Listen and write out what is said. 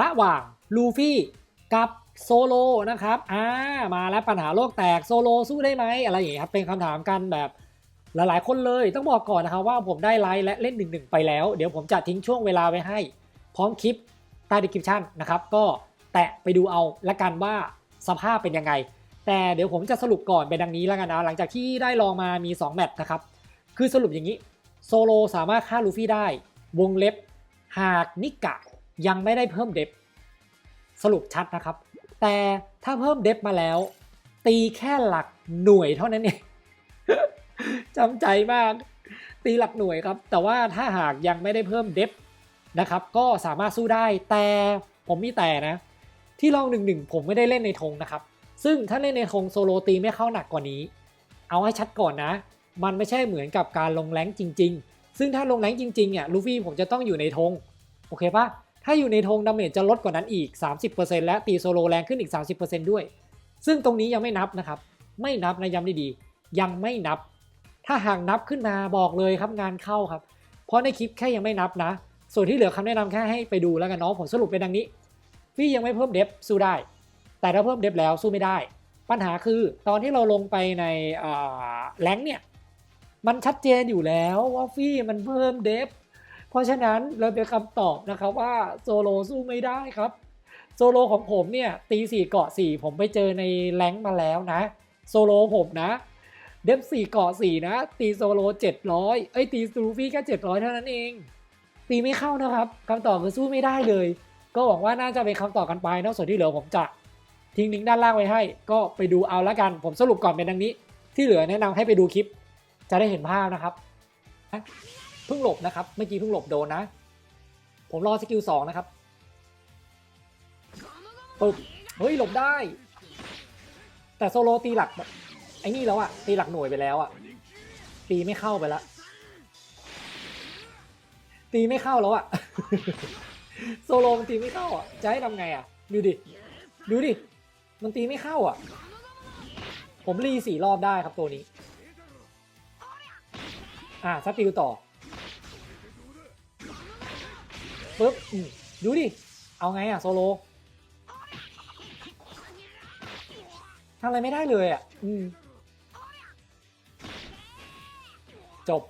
ระหว่างลูฟี่กับโซโลนะครับอ่ามาแล้วปัญหาโลกแตกโซโลสู้ได้ไหมอะไรอย่างเงี้ยครับเป็นคำถามกันแบบหลายๆ คนเลยต้องบอกก่อนนะครับว่าผมได้ไลฟ์และเล่นหนึ่งหนึ่งไปแล้ว เดี๋ยวผมจะทิ้งช่วงเวลาไว้ให้ พร้อมคลิปใต้ดีคริปชันนะครับก็แตะไปดูเอาละกันว่าสภาพเป็นยังไง แต่เดี๋ยวผมจะสรุปก่อนเป็นดังนี้แล้วกันนะหลังจากที่ได้ลองมามี 2 แมตช์นะครับคือสรุปอย่างนี้โซโลสามารถฆ่าลูฟี่ได้ วงเล็บหากนิกะ ยังไม่ได้เพิ่มเดฟสรุปชัดนะครับ แต่ถ้าเพิ่มเดฟมาแล้ว ตีแค่หลักหน่วยเท่านั้นเองจำใจมาก ตีหลักหน่วยครับ แต่ว่าถ้าหากยังไม่ได้เพิ่มเดฟนะครับ ก็สามารถสู้ได้แต่ผมมีแต่นะ ที่ลองหนึ่งหนึ่งผมไม่ได้เล่นในธงนะครับ ซึ่งถ้าเล่นในธงโซโลตีไม่เข้าหนักกว่านี้ เอาให้ชัดก่อนนะ มันไม่ใช่เหมือนกับการลงแรงจริง ๆ ซึ่งถ้าลงแรงจริงๆเนี่ยลูฟี่ผมจะต้องอยู่ในธงโอเคปะ ถ้าอยู่ในธงดาเมจจะลดกว่านั้นอีก 30%และตีโซโลแรงขึ้นอีก 30%ด้วย ซึ่งตรงนี้ยังไม่นับนะครับ ไม่นับนะย้ำดีๆ ยังไม่นับ ถ้าหากนับขึ้นมาบอกเลยครับงานเข้าครับ เพราะในคลิปแค่ยังไม่นับนะ ส่วนที่เหลือคำแนะนำแค่ให้ไปดูแล้วกันเนาะผมสรุปเป็นดังนี้ ฟี่ยังไม่เพิ่มเดฟสู้ได้ แต่ถ้าเพิ่มเดฟแล้วสู้ไม่ได้ ปัญหาคือตอนที่เราลงไปในแรงเนี่ย มันชัดเจนอยู่แล้วว่าฟี่มันเพิ่มเดฟ เพราะฉะนั้นเราเป็นคำตอบนะครับว่าโซโลสู้ไม่ได้ครับ โซโลของผมเนี่ยตีสี่เกาะสี่ผมไปเจอในแรงมาแล้วนะ โซโลผมนะเดฟสี่เกาะสี่นะ ตีโซโลเจ็ดร้อยเอ้ยตีลูฟี่แค่เจ็ดร้อยเท่านั้นเอง ตีไม่เข้านะครับคำตอบคือสู้ไม่ได้เลย ก็หวังว่าน่าจะเป็นคำตอบกันไปนอกส่วนที่เหลือผมจะทิ้งลิงก์ด้านล่างไว้ให้ ก็ไปดูเอาละกันผมสรุปก่อนเป็นดังนี้ ที่เหลือแนะนำให้ไปดูคลิป จะได้เห็นภาพนะครับ เพิ่งหลบนะครับ เมื่อกี้เพิ่งหลบโดนนะ ผมรอสกิลสองนะครับปึ๊บเฮ้ยหลบได้ แต่โซโลตีหลักไอ้นี่แล้วอะตีหลักหน่วยไปแล้วอะตีไม่เข้าไปละตีไม่เข้าแล้วอะโซโลมันตีไม่เข้าอะจะให้ทำไงอะ ดูดิ ดูดิ มันตีไม่เข้าอะ ผมรีสี่รอบได้ครับตัวนี้ อ่าสติลต่อ ปุ๊บดูดิ เอาไงอะโซโลทำอะไรไม่ได้เลยอะอจบ